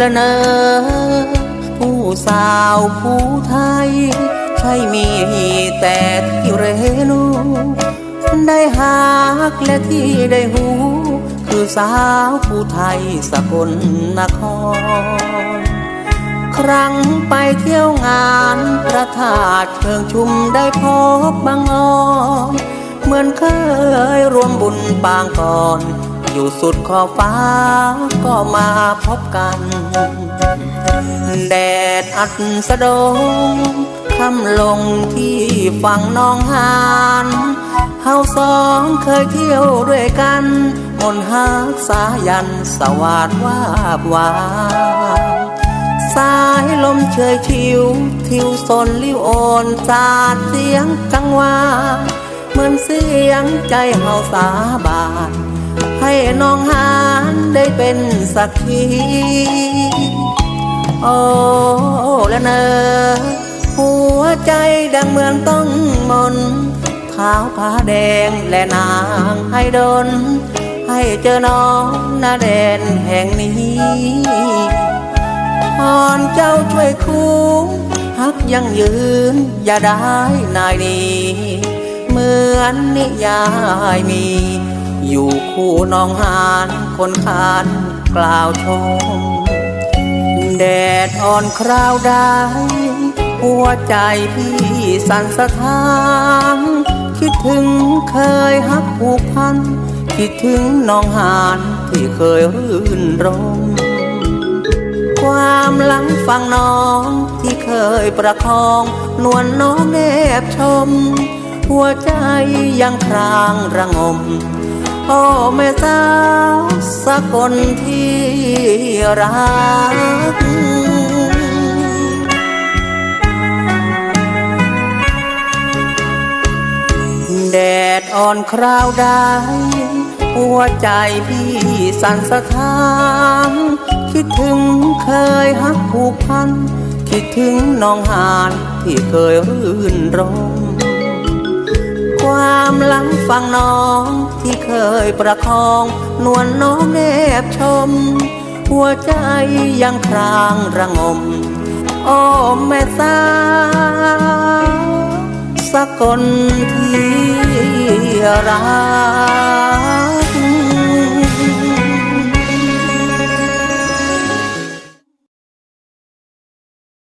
ละเนอ ผู้สาวผู้ไทย ใช่มีแต่ที่เรนูได้หักและที่ได้หู คือสาวผู้ไทยสกลนคร ครั้งไปเที่ยวงานพระธาตุเชิงชุมได้พบบางออนเหมือนเคยรวมบุญปางก่อน อยู่สุดขอบฟ้าก็มาพบกัน แดดอัดสะดงคำลงที่ฝั่งน้องหานเฮาสองเคยเที่ยวด้วยกันมนต์ฮักสายันสวาดวาบวาสายลมเชยชิว ทิวสนลิวโอนจาดเสียงกังวานเหมือนเสียงใจเฮาสาบาน ให้น้องหานได้เป็นสักขีโอ้ละเนอหัวใจดังเมืองต้องมนเท้าผ้าแดงและนางให้ดน ให้เจอน้องนาแดนแห่งนี้พรเจ้าช่วยคุ้มฮักยังยืน อย่าได้นายนี้ เหมือนนิยายมี อยู่คู่น้องหานคนขานกล่าวชม แดดอ่อนคราวใดหัวใจพี่สั่นสะท้าน คิดถึงเคยฮักผูกพัน คิดถึงน้องหานที่เคยรื่นรม ความหลังฟังน้องที่เคยประคอง นวลน้องแนบชม หัวใจยังครางระงม โอ้แม่สาวสกลที่รัก แดดอ่อนคราวใดหัวใจพี่สั่นสะท้านคิดถึงเคยฮักผูกพัน คิดถึงน้องหานที่เคยรื่นรม ความหลังฟังน้องที่เคยประคอง นวลน้องแนบชม หัวใจยังครางระงมโอ้แม่สาวสกลที่รัก